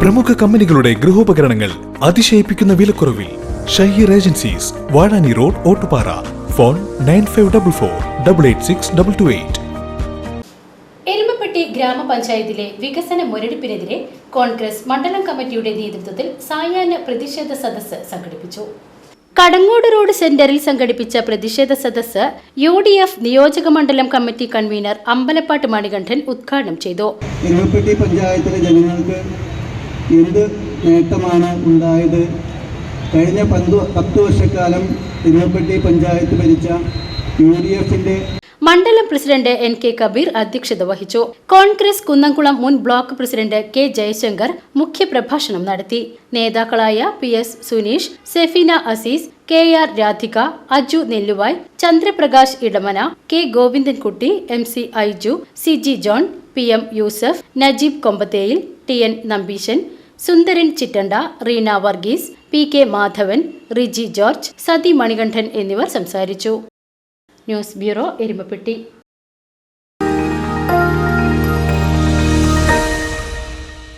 പ്രമുഖ കമ്പനികളുടെ ഗൃഹോപകരണങ്ങൾ അതിശയിപ്പിക്കുന്ന വിലക്കുറവിൽ Shaheer Agencies Vazhani Road Ottupara. Phone nine five double four double eight six double two eight. Erumappetty ഗ്രാമപഞ്ചായത്തിലെ വികസന മുരടിപ്പിനെതിരെ കോൺഗ്രസ് മണ്ഡലം കമ്മിറ്റിയുടെ നേതൃത്വത്തിൽ സായാഹ്ന പ്രതിഷേധ സദസ്സ് സംഘടിപ്പിച്ചു. കടങ്ങോട് റോഡ് സെന്ററിൽ സംഘടിപ്പിച്ച പ്രതിഷേധ സദസ്സ് യു ഡി എഫ് നിയോജക മണ്ഡലം കമ്മിറ്റി കൺവീനർ അമ്പലപ്പാട്ട് മണികണ്ഠൻ ഉദ്ഘാടനം ചെയ്തു. പഞ്ചായത്തിലെ ജനങ്ങൾക്ക് എന്ത് നേട്ടമാണ് ഉണ്ടായത്? കഴിഞ്ഞ പന്ത് പത്ത് വർഷക്കാലം തിരുവപ്പെട്ടി പഞ്ചായത്ത് ഭരിച്ച യു ഡി എഫിന്റെ മണ്ഡലം പ്രസിഡന്റ് എൻ കെ കബീർ അധ്യക്ഷത വഹിച്ചു. കോൺഗ്രസ് കുന്നംകുളം മുൻ ബ്ലോക്ക് പ്രസിഡന്റ് കെ ജയശങ്കർ മുഖ്യപ്രഭാഷണം നടത്തി. നേതാക്കളായ P S Suneesh Sefeena Azeez K R Radhika Aju Nelluvai Chandraprakash Edamana K Govindankutty M C Aiju C G John P M Yusuf Najeeb Kombatheyil T N Nambeesan Sundaran Chittanda Reena Varghese P K Madhavan Riji George Sathi Manikandan എന്നിവർ സംസാരിച്ചു. News bureau Erumappetty.